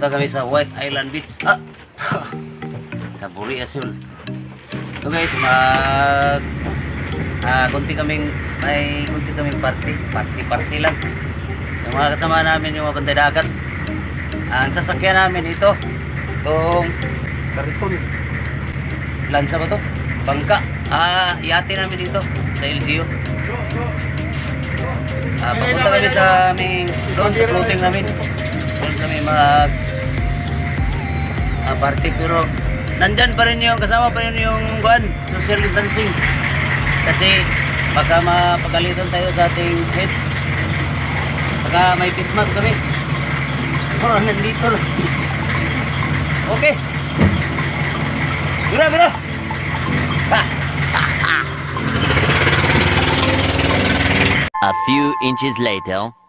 Punta kami sa White Island Beach. Ah! sa Buri Asul. So guys, mag... Ah, kunti kaming... May kunti kaming party. Party-party lang. Yung mga kasama namin yung mga bantay dagat. Ang sasakyan namin ito. Itong... Kariton. Lansa ba to? Bangka. Ah, yate namin dito. Sa LGU. Ah, papunta kami sa aming doon sa floating namin. Doon kami mag ah, party pero nandyan pa rin yung kasama pa rin yung buwan, social distancing. Kasi baka mapagalitan tayo sa ating head. Baka may face mask kami. Oh, nandito lang. Okay. Bira, bira. A few inches later.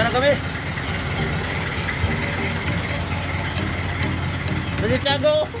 Punta na kami. Sa Chicago.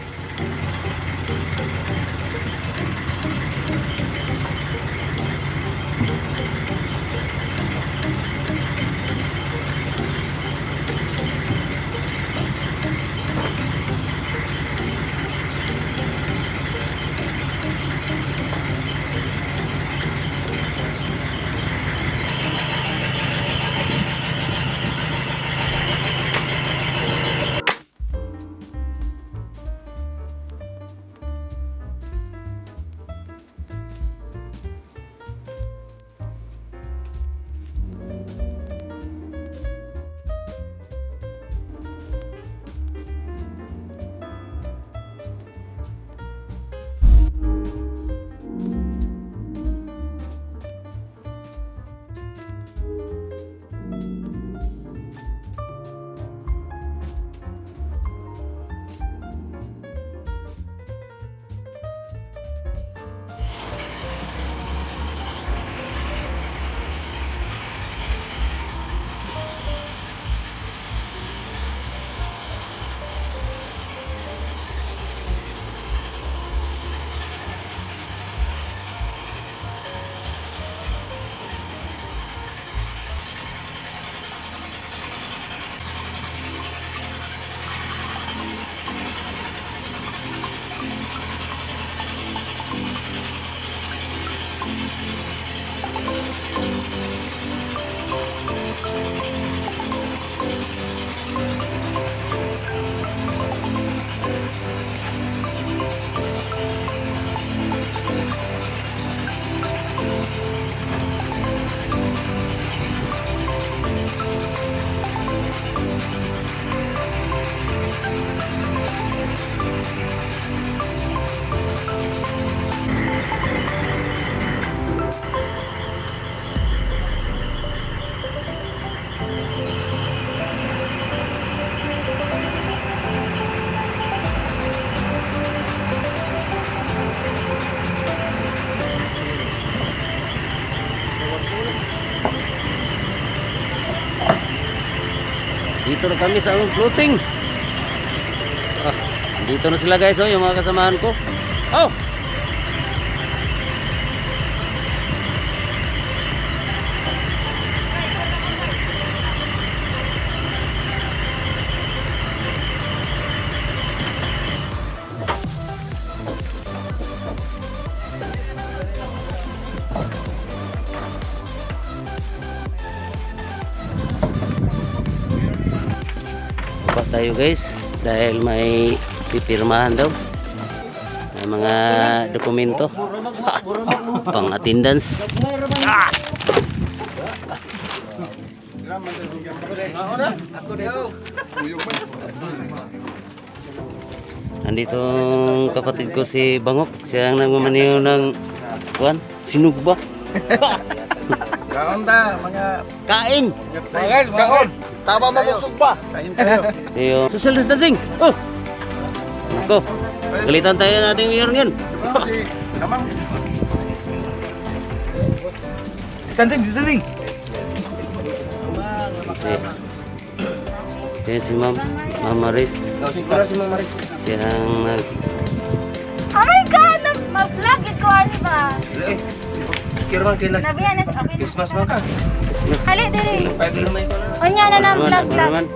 Na kami sa aming floating. Ah, dito na sila guys, oh, yung mga kasamahan ko. Oh! Tayo guys dahil may pipirmahan daw. May mga dokumento. Pang attendance. Ah! Nandito ang kapatid ko si Bangok. Siya ang nagmamaniho ng kuan, sinugba. Kaon ta, mga Kain! Mga kaon. Tama mabusog ba? Kain tayo. Yung social distancing. Oh! Nako. Galitan tayo natin mayor ngayon. Kamang. Distancing, distancing. Si, siya si Ma'am, Ma'am Maris. Siguro si Mama Maris. Siya ang nag... Oh my God! Mag-vlog ito, ano ba? Kira man kailan. Nabihan na okay. Christmas man ka. Hali, dili. Pwede naman ito na. Onya na ng Ano vlog vlog.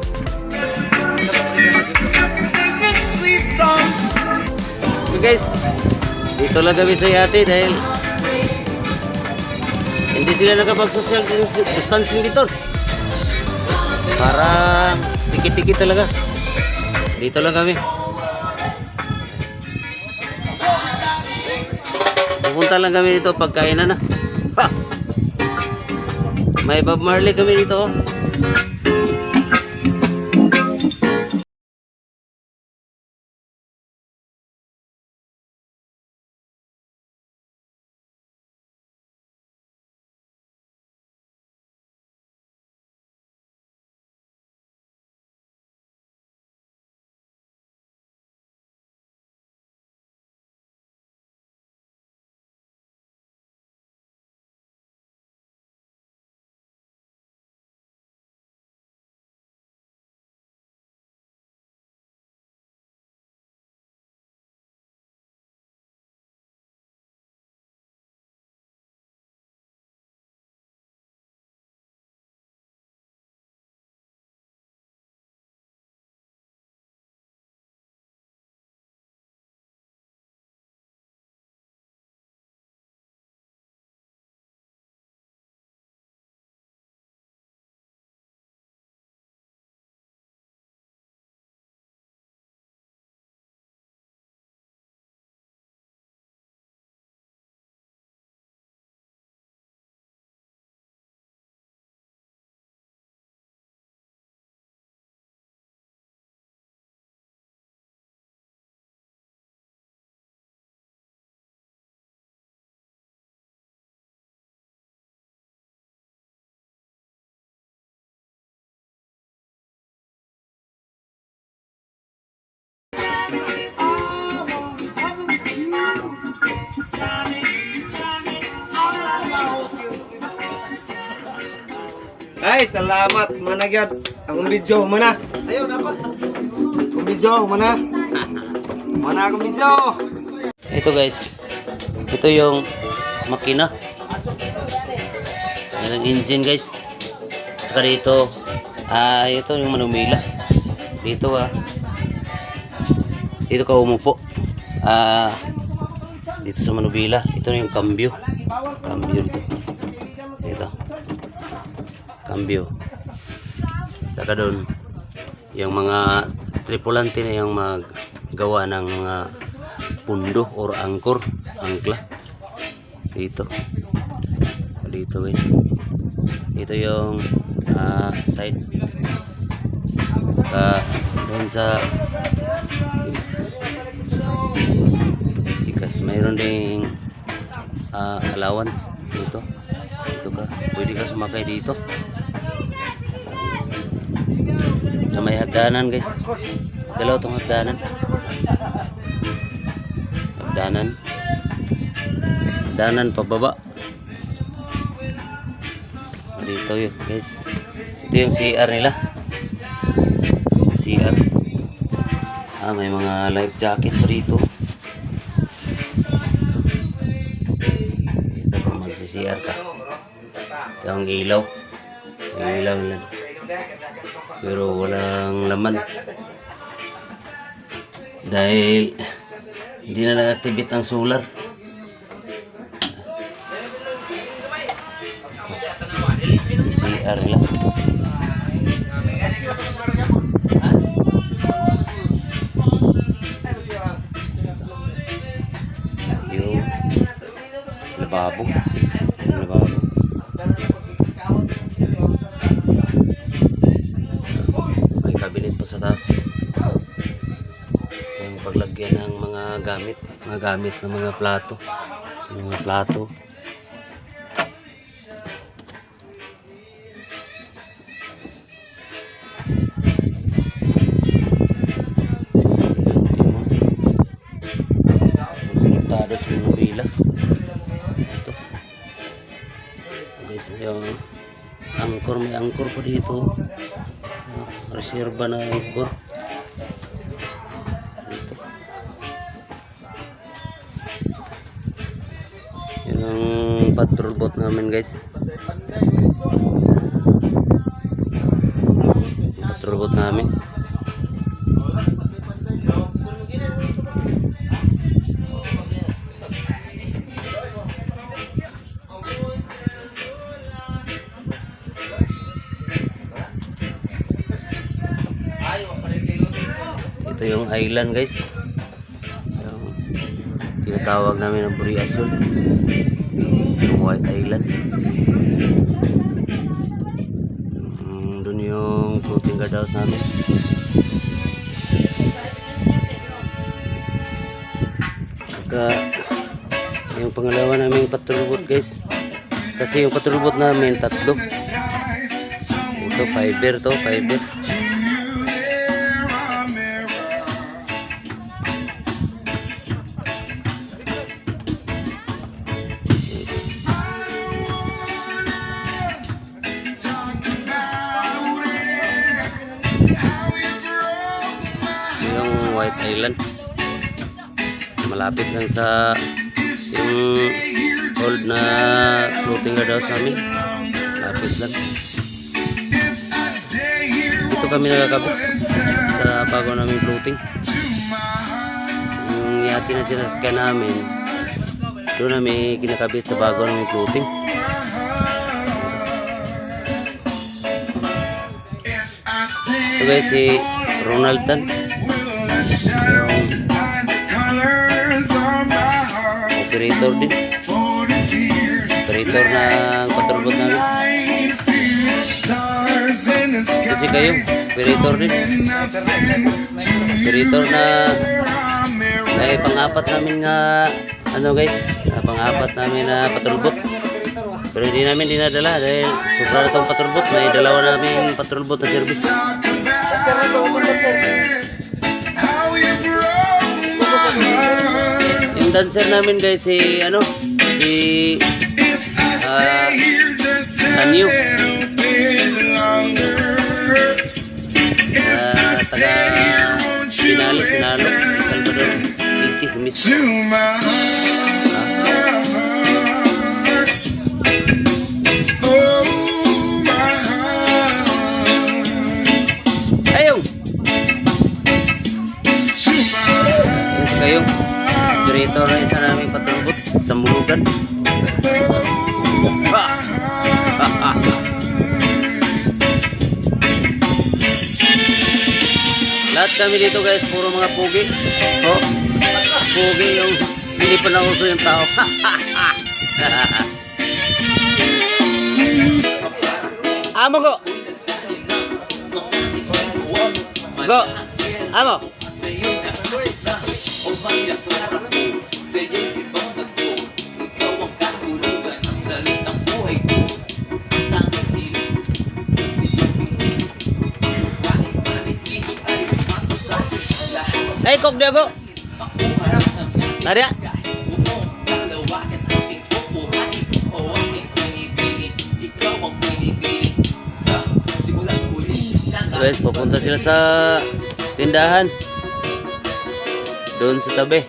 So guys, dito lang kami sa yate dahil hindi sila nakapag-social distancing dito. Para tikit-tikit talaga. Dito lang kami. Pupunta lang kami dito pagkainan na. Ha! May Bob Marley kami dito. Ay, salamat managyad. Ang video mana. Ayo dapat. Ang video mana. Mana ang video. Ito guys. Ito yung makina. Yan ang engine guys. Saka dito, ah ito yung manumila. Dito ah. Dito ka umupo. Ah dito sa manubila. Ito na yung cambio. Cambio dito. Ito. Cambio. Saka doon yung mga tripulante na yung maggawa ng mga pundo or angkor, angkla. Dito. Dito guys. Ito yung ah, side. Saka doon sa Ikas, mayroon ding ah, allowance dito. Dito ka. Pwede ka sumakay dito. Sa may hagdanan guys. Dalaw tong hagdanan. Hagdanan. Hagdanan pababa. Dito yun guys. Ito yung CR nila. CR. Ah, may mga life jacket dito. Ito kung magsi-CR ka. Ito ang ilaw. Ang ilaw lang. Pero walang laman. Dahil hindi na nag-activate ang solar. CR lang. Yung lababo. Gamit. Mga gamit ng mga plato. Yung mga plato. Sa mobila. Ito. Guys, yung angkor may angkor pa dito. Reserba na angkor. Patrol boat namin guys. Patrol boat namin. Ito yung island guys. Tinatawag namin ng Buri Azul. White Island. Mm, doon yung floating guard house namin. Saka yung pangalawa namin patrol boat guys. Kasi yung patrol boat namin tatlo. Ito fiber to, fiber. Island. Malapit lang sa yung old na floating guard house namin malapit lang. Dito kami nakakabot sa bago namin floating. Yung yati na sinasakyan namin doon namin kinakabit sa bago namin floating. Ito guys si Ronald Tan yung operator din. Operator ng patrolbot namin. Kasi kayo. Operator din. Operator na na pang-apat namin nga ano guys pang-apat namin na patrolbot pero hindi namin dinadala dahil sobra na itong patrolbot may dalawa namin patrolbot na service. Yung dancer namin guys si ano si ah Tanyo ah taga Pinalo Pinalo Salvador City mismo sa mulugan Lahat kami dito guys, puro mga pugi. Oh, pugi yung hindi pa nauso yung tao. Amo ko. Go. Amo. Kok dia go. Nadia. guys, papunta sila sa tindahan. Doon sa tabi.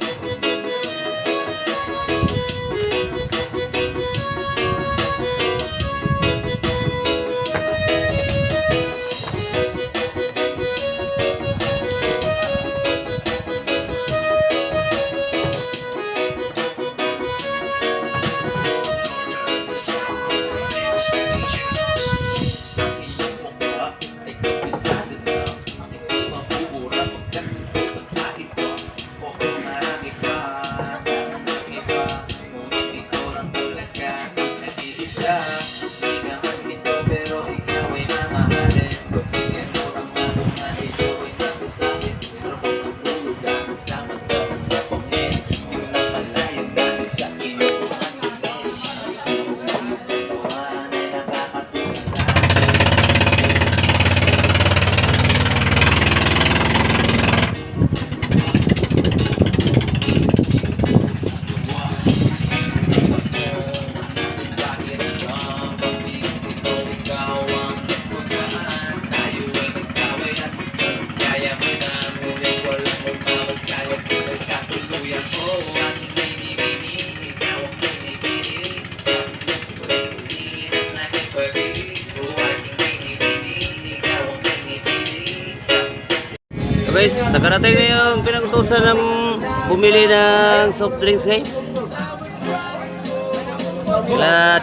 Bumili ng soft drinks guys.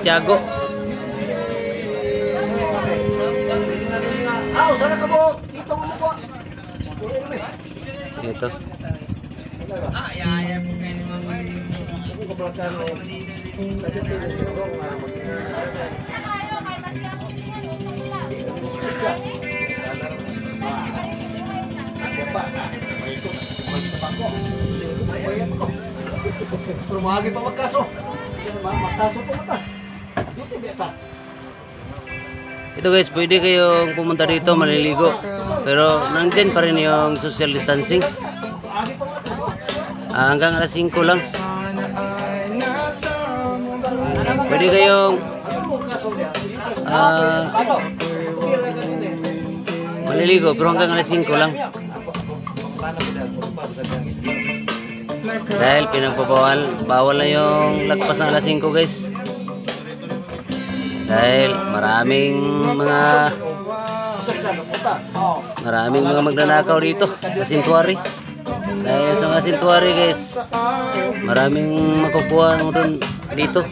Tiago. Mo. Dito mo po. Ito. Pero mahagi pa magkaso. Magkaso pa mata. Dito beta. Ito guys, pwede kayong pumunta dito maliligo. Pero nandyan pa rin yung social distancing. Ah, hanggang alas 5 lang. Pwede kayong ah, eh. maliligo pero hanggang alas 5 lang. Dahil? Pinagpabawal, bawal na yung lagpas ng alas 5 guys. Dahil maraming mga maraming mga magnanakaw dito sa Sintuari. Dahil sa mga Sintuari guys, maraming makukuha dun dito.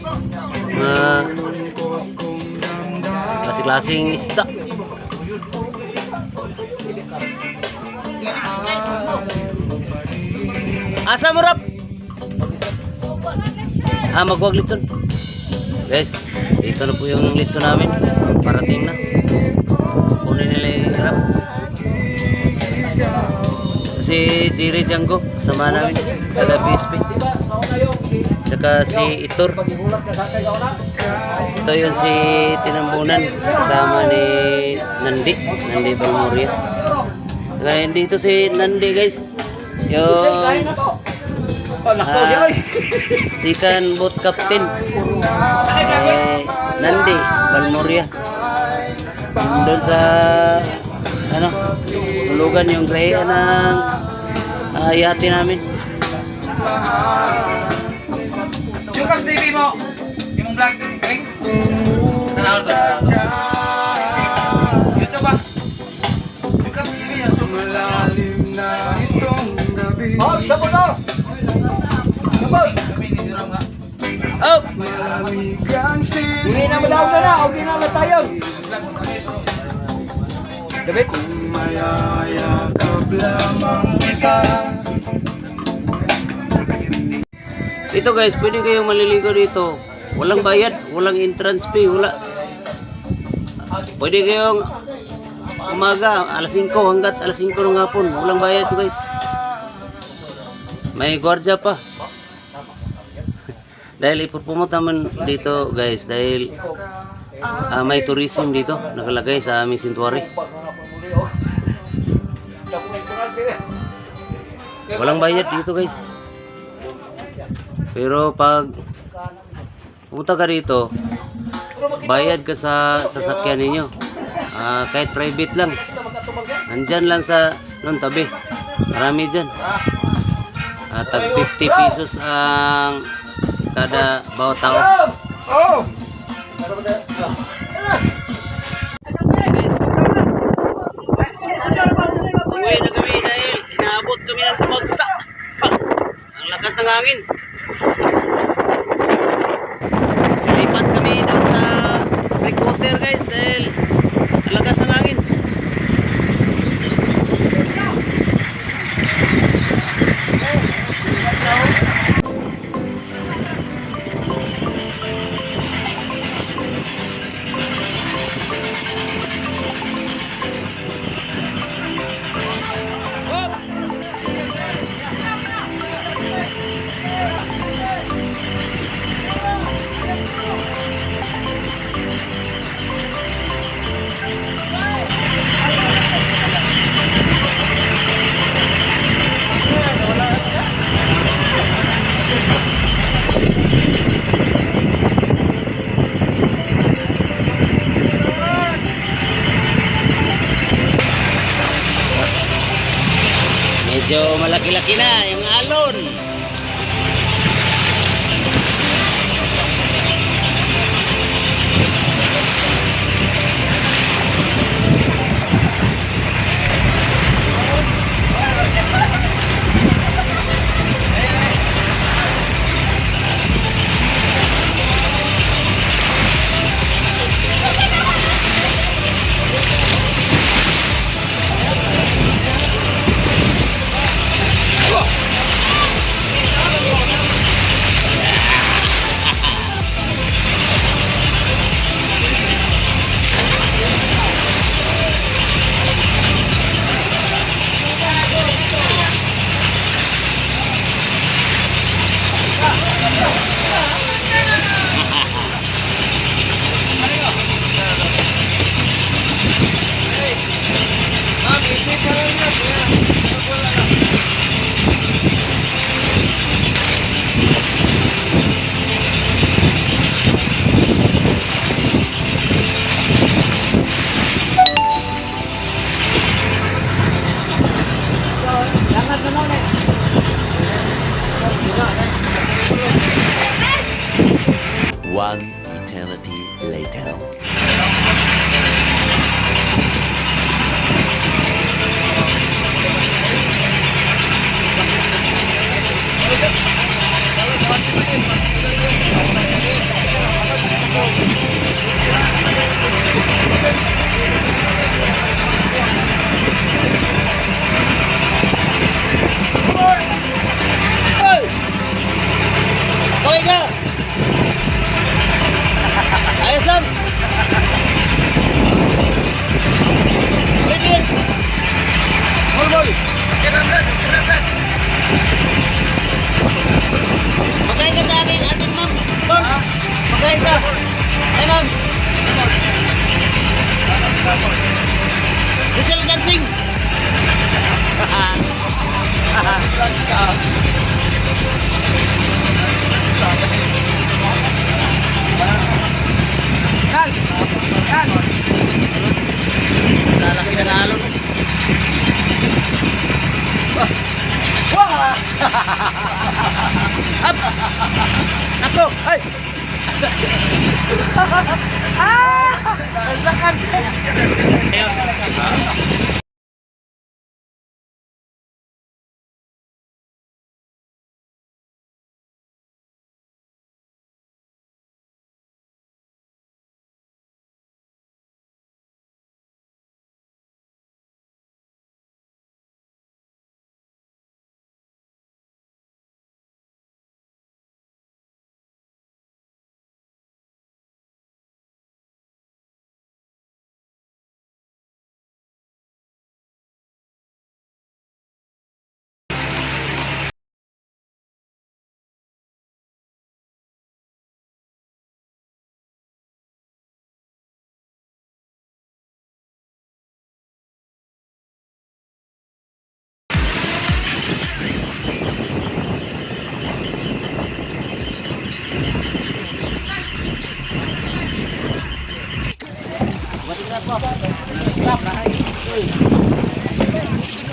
Mga klase-klaseng isda. Asa mo rap? Ah, magwag litson. Guys, dito na po yung litson namin. Parating na. Kunin nila yung rap. Si Jerry Django, kasama namin. Taga PSP. Tsaka si Itor. Ito yun si Tinambunan. Kasama ni Nandi. Nandi Balmoria. Saka dito si Nandi guys. Yung Ah. Sikan boat captain eh, Nandi Balmoria doon sa ano hulugan yung grahian ng ah, yate namin Yung Cubs TV mo. Yung vlog. Okay? Tanaw to. YouTube ba? Yung Cubs TV yan. Oh, na. Sabay. Oh. Hindi na malaw na na. Okay na na tayo. David? ito guys pwede kayong maliligo dito walang bayad walang entrance fee wala. Pwede kayong umaga alas 5 hanggat alas 5 ng hapon. Walang bayad to guys may gwardiya pa. Dahil ipupumot naman dito guys dahil ah, may tourism dito nakalagay sa aming sintuari walang bayad dito guys. Pero pag pumunta ka dito bayad ka sa sasakyan ninyo. Ah, kahit private lang. Nandyan lang sa nun tabi. Marami dyan. Ah, tag 50 pesos ang kada bawat tao. Uwi na kami dahil inaabot kami ng. Ang lakas ng hangin. la tiene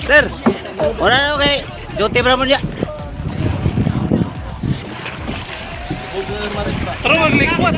Sir, wala na okay. Duty pa naman niya. Hindi mo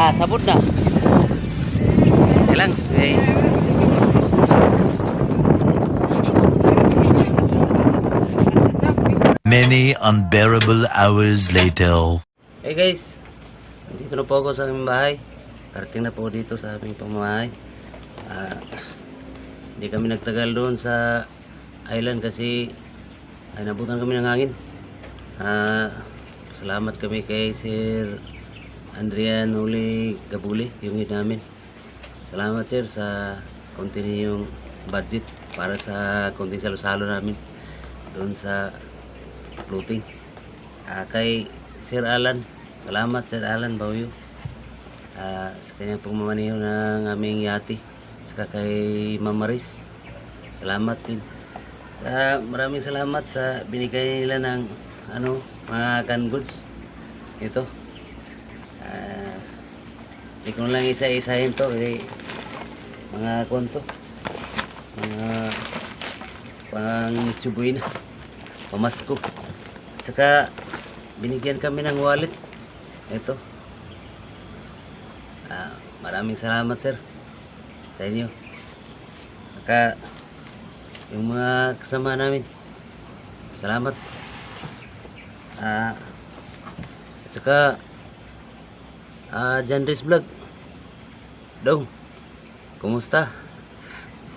Ah, sabot na. Okay lang. Okay. Many unbearable hours later. Hey guys, dito na po ako sa aming bahay. Karating na po dito sa aming pamamahay. Ah, hindi kami nagtagal doon sa island kasi ay nabutan kami ng hangin. Ah, salamat kami kay Sir Andrian Uli Gabuli, yung guide namin. Salamat sir sa konti yung budget para sa konti salo-salo namin doon sa floating. Ah, kay Sir Alan, salamat Sir Alan Bauyo. Ah, sa kanyang pagmamaneho ng aming yati. Saka kay Mama Maris. Salamat din. Ah, maraming salamat sa binigay nila ng ano, mga canned goods. Ito. Hindi ko lang isa-isahin to eh, mga konto. Mga pang tsubuin. Pamasko. Saka binigyan kami ng wallet. Ito. Ah, maraming salamat sir sa inyo. Saka yung mga kasama namin. Salamat. Ah, at saka ah, Janris Vlog. Dong kumusta?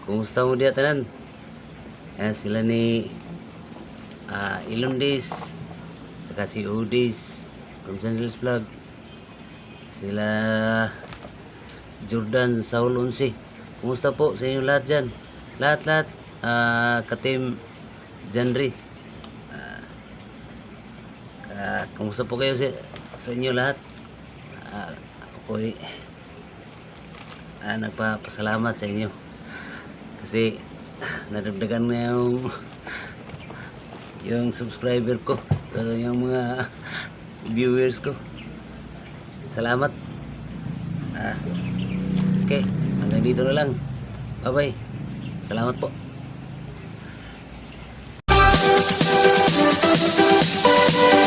Kumusta mo diya tanan? Ayan sila ni ah Ilundis saka si Udis from Sandals Vlog. Sila Jordan Saul Unsi kumusta po sa inyo lahat dyan? Lahat lahat ah katim Janri ah, kumusta po kayo sa, sa inyo lahat ako po ay ah, nagpapasalamat sa inyo. Kasi nadagdagan na yung yung subscriber ko uh, yung mga viewers ko. Salamat. Ah, okay hanggang dito na lang. Bye bye salamat po. Thank